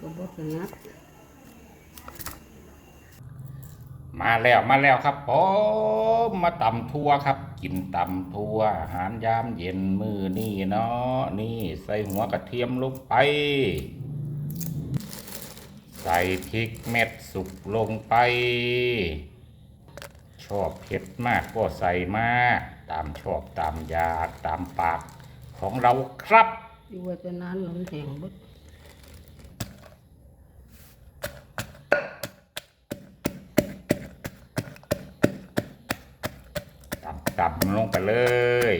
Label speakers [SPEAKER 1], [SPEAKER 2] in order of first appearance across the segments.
[SPEAKER 1] ก็บ่ถนัด
[SPEAKER 2] มาแล้วมาแล้วครับผมมาตำทั่วครับ กินตำทั่วอาหารยามเย็นมือนี่เนาะนี่ใส่หัวกระเทียมลงไป ใส่พริกเม็ดสุกลงไป ชอบเผ็ดมากก็ใส่มาก ตามชอบตามอยากตามปากของเราครับ
[SPEAKER 1] อยู่ไว้แต่นานแล้วมันแห้งเบิด
[SPEAKER 2] ตำตำลงไปเลย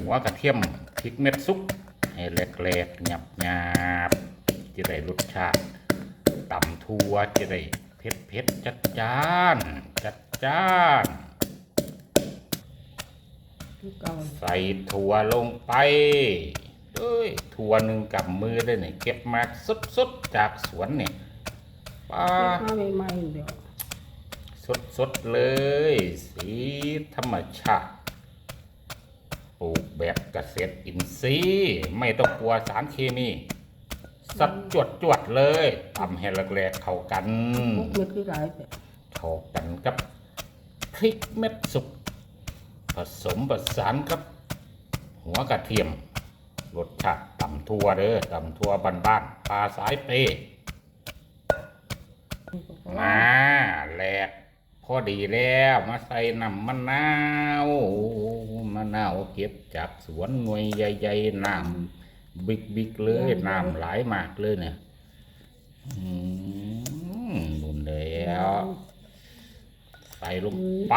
[SPEAKER 2] หัวกระเทียมพริกเม็ดซุกให้เล็กๆหยับหยาบๆจะได้รสชาติตำทัวจะได้เผ็ดเผ็ดๆจัดจ้าน จัดจ้าน
[SPEAKER 1] คือเก่า
[SPEAKER 2] ใส่ถั่วลงไปเอ้ยถั่วหนึ่งกับมือได้เนี่ยเก็บมาสดๆจากสวนเนี่ยป้า
[SPEAKER 1] เก็บมาใหม่ๆเดี๋ยว
[SPEAKER 2] สดๆเลย สีธรรมชาติปลูกแบบเกษตรอินทรีย์ไม่ต้องกลัวสารเคมี สัดจวดจวดๆเลยทำให้แรกๆเข้ากัน
[SPEAKER 1] พวกเม็ดคือหลายแต่
[SPEAKER 2] เข้ากันกับพริกเม็ดสุกผสมผสานกับ หัวกระเทียมรสชาติตำทั่วเด้อตำทั่วบ้านๆปลาสายเปมาแหลก พอดีแล้วมาใส่น้ำมะนาวมะนาวเก็บจากสวนหน่วยใหญ่ๆน้ำบิ๊กๆเลยน้ำไหลายมากเลยเนี่ยอืมนุ่นแล้วใส่ลงไป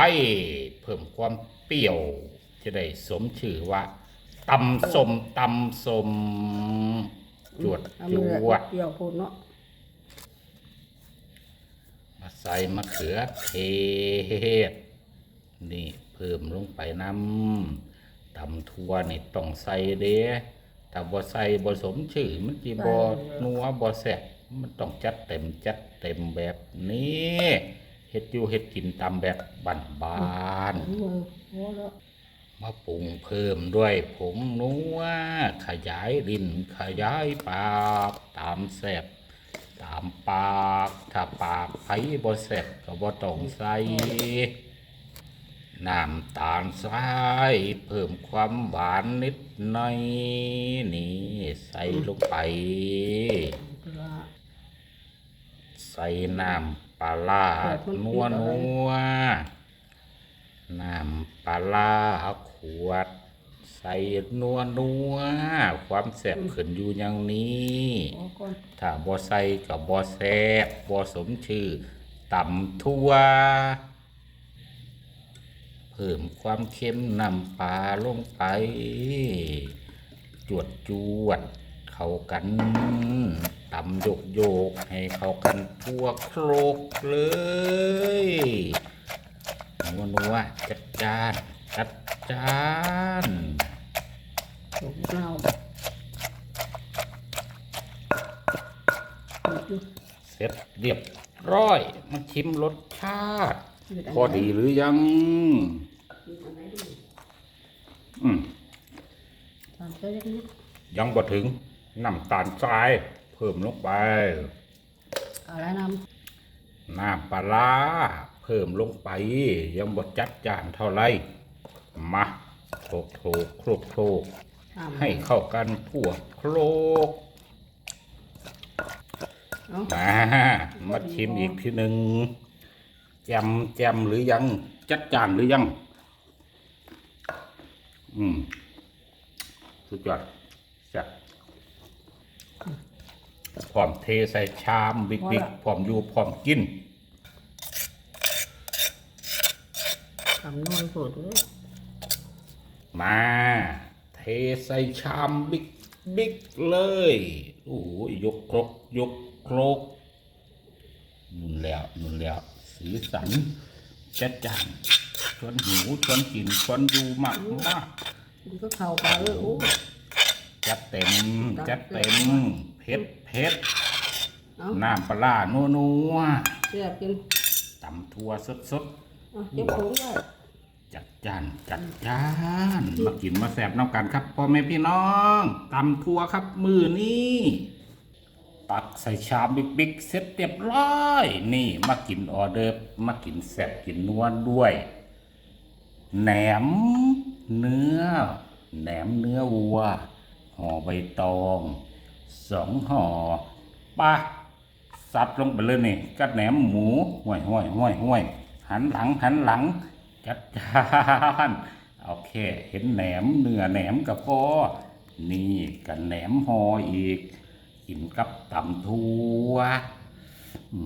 [SPEAKER 2] เพิ่มความเปรี้ยว จะได้สมชื่อว่าตำสมตำสมจวด
[SPEAKER 1] เอา
[SPEAKER 2] จ
[SPEAKER 1] มือ
[SPEAKER 2] วด
[SPEAKER 1] เปรี้ยวโพดเนาะ
[SPEAKER 2] มา ใส่มะเขือเทศ นี่เพิ่มลงไปน้ำตำทั่วนี่ต้องใส่เด้ถ้าบ่ใส่บ่สมชื่อมันจีบ่นัวบ่แซ่บมันต้องจัดเต็มจัดเต็มแบบนี้เฮ็ดอยู่เฮ็ดกินตามแบบบ้านๆ
[SPEAKER 1] มือพอแล้ว
[SPEAKER 2] มาปรุงเพิ่มด้วยผงนัวขยายดินขยายปากตามแสบ ตามปากถ้าปากไผบ่แสบก็บ่ต้องใส่น้ำตาลทรายเพิ่มความหวานนิดหน่อยนี่ ใส่ลงไป
[SPEAKER 1] ปลา
[SPEAKER 2] ใส่น้ำปลาร้า
[SPEAKER 1] แบบมัน
[SPEAKER 2] นัว
[SPEAKER 1] ติดอะไร
[SPEAKER 2] นัวน้ำปลาร้าขวด ใส่นัวนัวความแซ่บขึ้นอยู่อย่างนี้
[SPEAKER 1] พอก่อน
[SPEAKER 2] ถ้าบ่ใส่กับบ่แซ่บบ่สมชื่อต่ำทั่ว เพิ่มความเค็มนำปลาลงไป จวดจวด เข้ากันต่ำโยกโยกให้เข้ากันทั่วโครกเลยนัวนัวจัดจานจัดจาน
[SPEAKER 1] ถูกเน่าอยู่
[SPEAKER 2] เสร็จเรียบร้อย มาชิมรสชาติ พอดีหรือยัง อืม
[SPEAKER 1] ตามใจเล็กนิด
[SPEAKER 2] ยังบ่ถึงน้ำตาลทราย เพิ่มลงไป
[SPEAKER 1] อะไรน
[SPEAKER 2] น้ำปลาร้าเพิ่มลงไป ยังบ่จัดจานเท่าไหรมาโคลกโคลกโคลกโคลกำ
[SPEAKER 1] ตาม
[SPEAKER 2] ให้เข้ากันทั่วโคลก
[SPEAKER 1] เนาะ
[SPEAKER 2] มามาชิมอีกทีหนึ่งแจมแจมหรือยัง จัดจานหรือยัง อืม สุดยอดแซ่บพร้อมเทใส่ชามบิ๊กบิ๊กพร้อมอยู่พร้อมกิน
[SPEAKER 1] ทำน้อยโพดเลย
[SPEAKER 2] มาเท ใส่ชามบิ๊กบิ๊กเลย โอ้ยยกครกยกครกนุ่นแล้วนุ่นแล้วสีสันจัดจานชวนหิวชวนกินชวนอยู่มากมาก
[SPEAKER 1] กินก็เข้าไปเลยโอ้
[SPEAKER 2] จัดเต็มจัดเต็มเผ็ดเผ็ด
[SPEAKER 1] เอา
[SPEAKER 2] น้ำปลาร้านัวนัว
[SPEAKER 1] เสียบกิน
[SPEAKER 2] ตำทั่วสดสด
[SPEAKER 1] เอาเก็บถุงไว้
[SPEAKER 2] ๆ จัดจานจัดจานมากินมาแสบน้ำกันครับพ่อแม่พี่น้องตำทัวครับมือนี้ตักใส่ชามบิ๊กๆเสร็จเรียบร้อยนี่มากินออเดอร์มากินแซ่บกินนวลด้วยแหนมเนื้อแหนมเนื้อวัวห่อใบตองสองห่อปะสับลงไปเลยนี่กัดแหนมหมูห้วยห้วยห้วยห้วยหันหลังหันหลัง จัดจานโอเค เห็นแหนมเนื้อแหนมกับพอนี่กันแหนมหออีก กินกับตำทั่วอื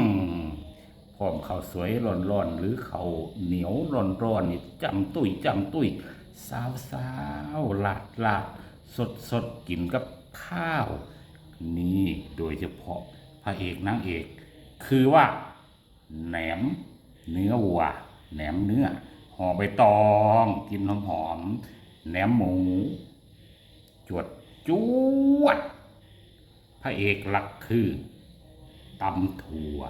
[SPEAKER 2] มพร้อมข้าวสวยร้อนๆหรือข้าวเหนียวร้อนๆนี่จำตุ้ยจำตุ้ยสาวสาวๆลาดลาดสดสดๆกินกับข้าว นี่โดยเฉพาะพระเอกนางเอก คือว่าแหนม เนื้อวัวแหนมเนื้อห่อใบตองกินหอมๆแหนมหมู จวดจวด พระเอกหลักคือตำถั่ว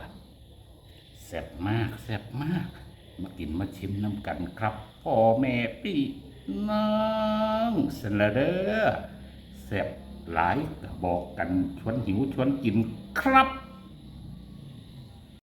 [SPEAKER 2] แซ่บมากแซ่บมาก มากินมาชิมน้ำกันครับพ่อแม่พี่น้องสนละเด้อแซ่บหลายบอกกันชวนหิวชวนกินครับ